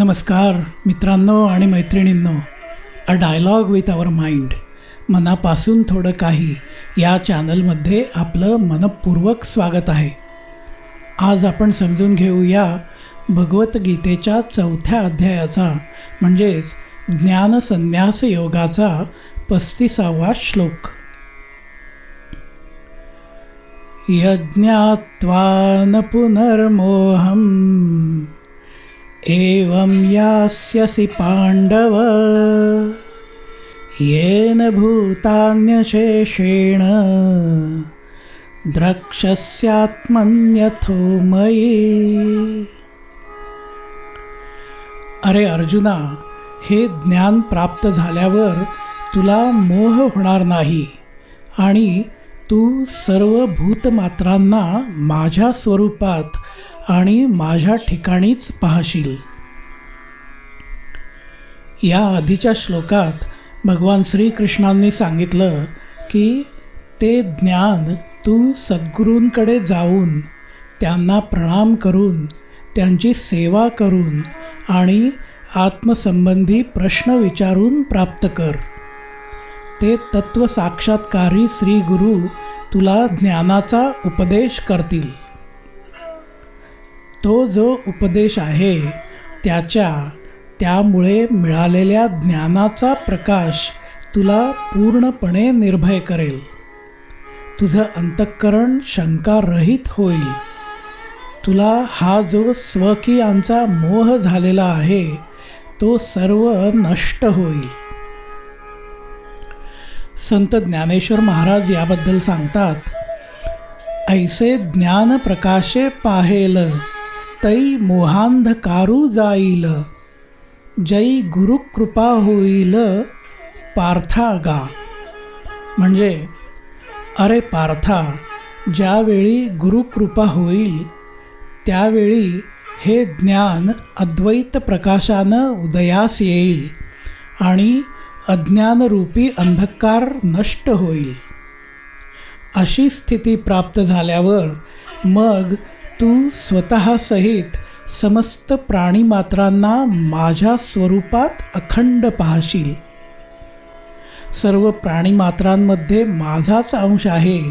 नमस्कार मित्रांनो आणि मैत्रिणींनो. A dialogue with our mind मनापासून थोडं काही या चॅनलमध्ये आपलं मनपूर्वक स्वागत आहे. आज आपण समजून घेऊया भगवद्गीतेच्या चौथ्या अध्यायाचा म्हणजेच ज्ञानसन्यास योगाचा पस्तीसावा श्लोक. यज्ञात्वा न पुनर्मोहम् एवं यास्यसि पाण्डव। येन भूतान्यशेषेण द्रक्षस्यात्मन्यथो मयी। अरे अर्जुना हे ज्ञान प्राप्त झाल्यावर तुला मोह होणार नाही आणि तू सर्व भूतमात्रांना माझ्या स्वरूपात आणि माझ्या ठिकाणीच पाहशील. या आधीच्या श्लोकात भगवान श्रीकृष्णांनी सांगितलं की ते ज्ञान तू सद्गुरूंकडे जाऊन त्यांना प्रणाम करून त्यांची सेवा करून आणि आत्मसंबंधी प्रश्न विचारून प्राप्त कर. ते तत्व साक्षात्कारी श्री गुरु तुला ज्ञानाचा उपदेश करतील. तो जो उपदेश आहे त्याच्या त्यामुळे मिळालेल्या ज्ञानाचा प्रकाश तुला पूर्णपणे निर्भय करेल. तुझं अंतःकरण शंकारहित होईल. तुला हा जो स्वकीयांचा मोह झालेला आहे तो सर्व नष्ट होईल. संत ज्ञानेश्वर महाराज याबद्दल सांगतात ऐसे ज्ञान प्रकाशे पाहेल तै मोहांधकारू जाईल। जै गुरुकृपा होईल पार्थागा म्हणजे अरे पार्था ज्यावेळी गुरुकृपा होईल त्यावेळी हे ज्ञान अद्वैत प्रकाशानं उदयास येईल आणि अज्ञानरूपी अंधकार नष्ट होईल। अशी स्थिती प्राप्त झाल्यावर मग तू स्वतःसहित समस्त प्राणीमात्रांना माझ्या स्वरूपात अखंड पाहशील. सर्व प्राणीमात्रांमध्ये माझाच अंश आहे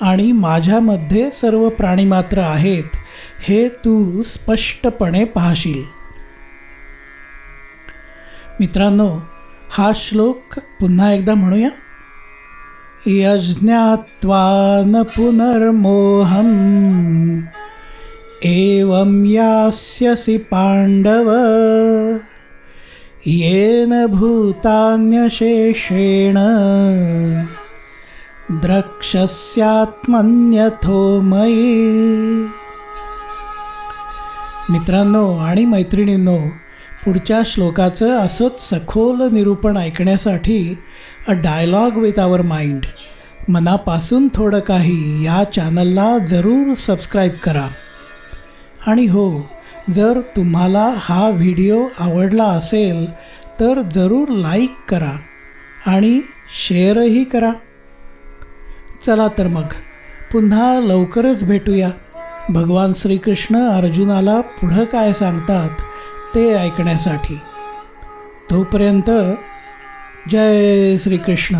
आणि माझ्यामध्ये सर्व प्राणीमात्र आहेत हे तू स्पष्टपणे पाहशील. मित्रांनो हा श्लोक पुन्हा एकदा म्हणूया. यज्ञात्वान पुनर्मोहम्. एवं यास्यसि पाण्डव। येन भूतान्यशेषेण। द्रक्षस्यात्मन्यथो मयी। मित्रांनो आणि मैत्रिणींनो पुढच्या श्लोकाचं असंच सखोल निरूपण ऐकण्यासाठी a dialogue with our mind मनापासून थोडं काही या चॅनलला जरूर सबस्क्राईब करा. आणि हो जर तुम्हाला हा व्हिडिओ आवडला असेल तर जरूर लाईक करा आणि शेअरही करा. चला तर मग पुन्हा लवकरच भेटूया. भगवान श्रीकृष्ण अर्जुनाला पुढं काय सांगतात ते ऐकण्यासाठी. तोपर्यंत जय श्रीकृष्ण.